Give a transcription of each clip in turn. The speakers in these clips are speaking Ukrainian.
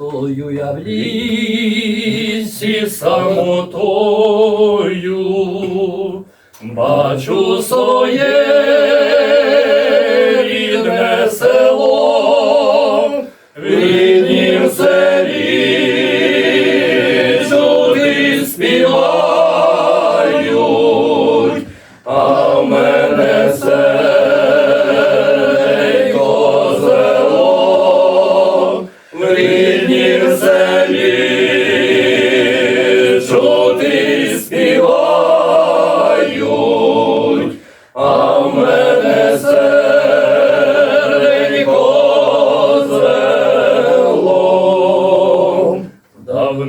Стою я в лісі самотою, бачу своє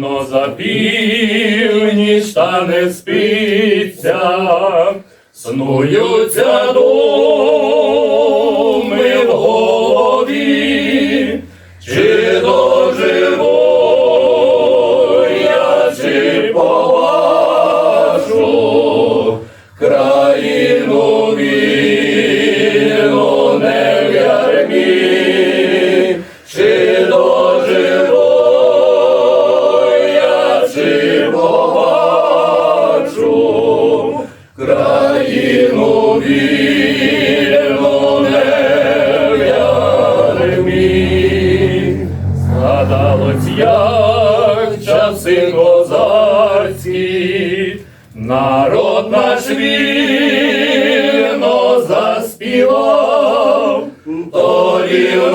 Давно за північ та не спиться, снуються думи в голові, чи доживу я, чи побачу країну вільну не в ярмі, Згадалось, як часи козацькі, народ наш вільно заспівав, то в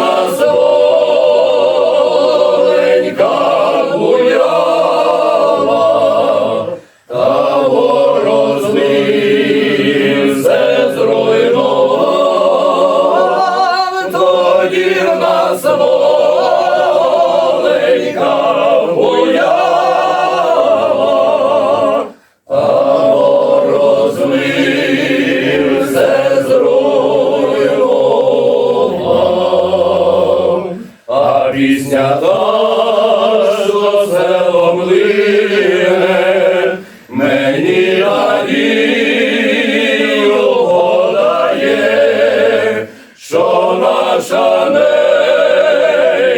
пісня та, що селом лине, мені радію подає, що наша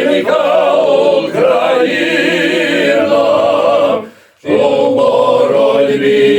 ненька Україна у боротьбі.